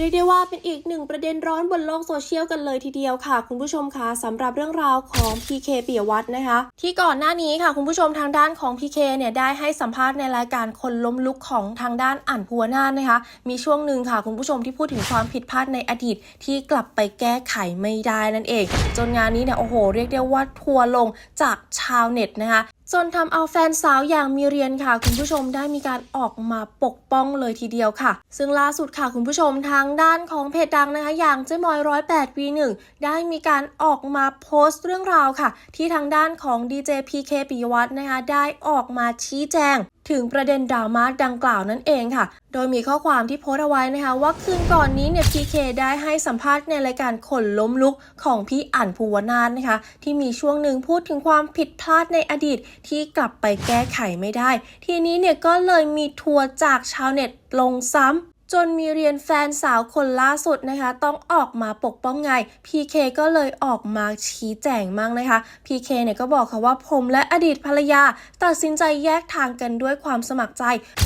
เรียกได้ว่าเป็นอีกหนึ่งประเด็นร้อนบนโลกโซเชียลกันเลยทีเดียวค่ะ คุณผู้ชมคะสำหรับเรื่องราวของ PK ปิยวัฒน์นะคะ ที่ก่อนหน้านี้ค่ะ คุณผู้ชมทางด้านของ PK เนี่ยได้ให้สัมภาษณ์ในรายการคนล้มลุกของทางด้านอ่านพัวนาถนะคะ มีช่วงหนึ่งค่ะ คุณผู้ชมที่พูดถึงความผิดพลาดในอดีตที่กลับไปแก้ไขไม่ได้นั่นเอง จนงานนี้เนี่ยโอ้โห เรียกได้ว่าทัวร์ลงจากชาวเน็ตนะคะ จนทำเอาแฟนสาวอย่างมีเรียนค่ะ คุณผู้ชมได้มีการออกมาปกป้องเลยทีเดียวค่ะ ซึ่งล่าสุดค่ะคุณผู้ชมทางด้านของเพจดังนะคะอย่างเจ๊มอยร้อยแปดวีหนึ่งได้มีการออกมาโพสต์เรื่องราวค่ะ ที่ทางด้านของดีเจพีเคปิยวัฒน์นะคะได้ออกมาชี้แจง ถึงประเด็นดราม่าดังกล่าวนั่นเองค่ะ โดยมีข้อความที่โพสต์เอาไว้นะคะว่าคืนก่อนนี้เนี่ยพีเคได้ให้สัมภาษณ์ในรายการขนล้มลุกของพี่อ่านภูวนาถนะคะ ที่มีช่วงหนึ่งพูดถึงความผิดพลาดในอดีตที่กลับไปแก้ไขไม่ได้ ทีนี้เนี่ยก็เลยมีทัวร์จากชาวเน็ตลงซ้ำ จนมีเรียนแฟนสาวคนล่าสุดนะคะ ต้องออกมาปกป้องไง PK ก็เลยออกมาชี้แจงมั่งนะคะ PK เนี่ยก็บอกค่ะว่าผมและอดีตภรรยา ตัดสินใจแยกทางกันด้วยความสมัครใจ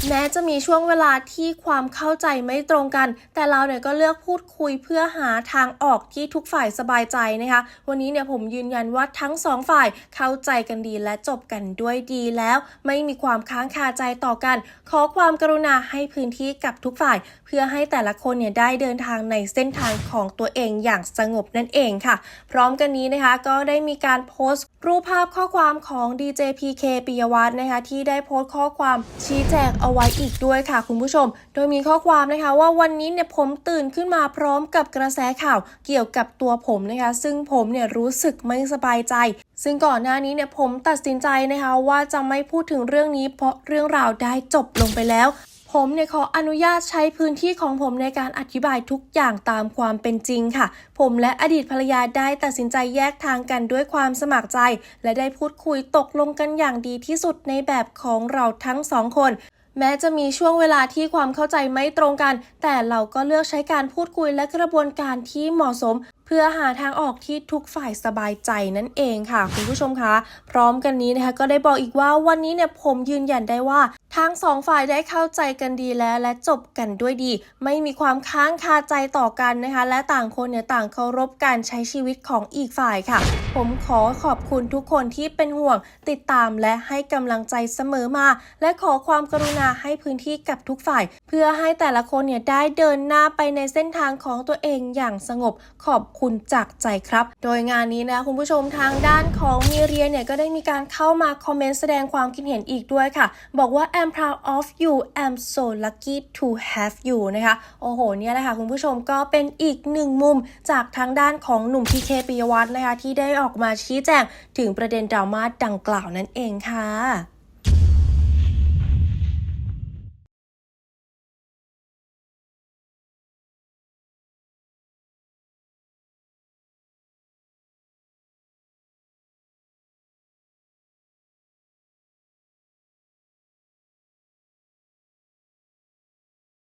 แม้จะมีช่วงเวลาที่ความเข้าใจไม่ตรงกัน แต่เราเนี่ยก็เลือกพูดคุยเพื่อหาทางออกที่ทุกฝ่ายสบายใจนะคะ วันนี้เนี่ยผมยืนยันว่าทั้งสองฝ่ายเข้าใจกันดีและจบกันด้วยดีแล้ว ไม่มีความค้างคาใจต่อกัน ขอความกรุณาให้พื้นที่กับทุกฝ่ายเพื่อให้แต่ละคนเนี่ยได้เดินทางในเส้นทางของตัวเองอย่างสงบนั่นเองค่ะ พร้อมกันนี้นะคะก็ได้มีการโพสต์รูปภาพข้อความของ DJ PK ปิยวัฒน์นะคะที่ได้โพสต์ข้อความชี้แจงเอาไว้อีกด้วยค่ะคุณผู้ชม โดยมีข้อความนะคะว่าวันนี้เนี่ยผมตื่นขึ้นมาพร้อมกับกระแสข่าวเกี่ยวกับตัวผมนะคะ ซึ่งผมเนี่ยรู้สึกไม่สบายใจ ซึ่งก่อนหน้านี้เนี่ยผมตัดสินใจนะคะว่าจะไม่พูดถึงเรื่องนี้เพราะเรื่องราวได้จบลงไปแล้ว ผมเนี่ยขออนุญาตใช้พื้นที่ของผมในการอธิบายทุกอย่างตามความเป็นจริงค่ะ ผมและอดีตภรรยาได้ตัดสินใจแยกทางกันด้วยความสมัครใจ และได้พูดคุยตกลงกันอย่างดีที่สุดในแบบของเราทั้งสองคนแม้จะมีช่วงเวลาที่ความเข้าใจไม่ตรงกัน แต่เราก็เลือกใช้การพูดคุยและกระบวนการที่เหมาะสมเพื่อหาทางออกที่ทุกฝ่ายสบายใจนั่นเองค่ะ คุณผู้ชมคะพร้อมกันนี้นะคะก็ได้บอกอีกว่าวันนี้เนี่ยผมยืนยันได้ว่าทั้งสองฝ่ายได้เข้าใจกันดีแล้วและจบกันด้วยดี ไม่มีความค้างคาใจต่อกันนะคะ และต่างคนเนี่ยต่างเคารพการใช้ชีวิตของอีกฝ่ายค่ะ ผมขอขอบคุณทุกคนที่เป็นห่วง ติดตามและให้กำลังใจเสมอมา และขอความกรุณาให้พื้นที่กับทุกฝ่าย เพื่อให้แต่ละคนเนี่ยได้เดินหน้าไปในเส้นทางของตัวเองอย่างสงบขอบคุณจากใจครับ โดยงานนี้นะคุณผู้ชมทางด้านของมีเรียเนี่ยก็ได้มีการเข้ามาคอมเมนต์แสดงความคิดเห็นอีกด้วยค่ะ บอกว่า I'm proud of you I'm so lucky to have you นะคะ โอ้โหเนี่ยแหละค่ะคุณผู้ชมก็เป็นอีกหนึ่งมุมจากทางด้านของหนุ่มพีเคปิยวัฒน์นะคะที่ได้ออกมาชี้แจงถึงประเด็นดราม่าดังกล่าวนั่นเองค่ะ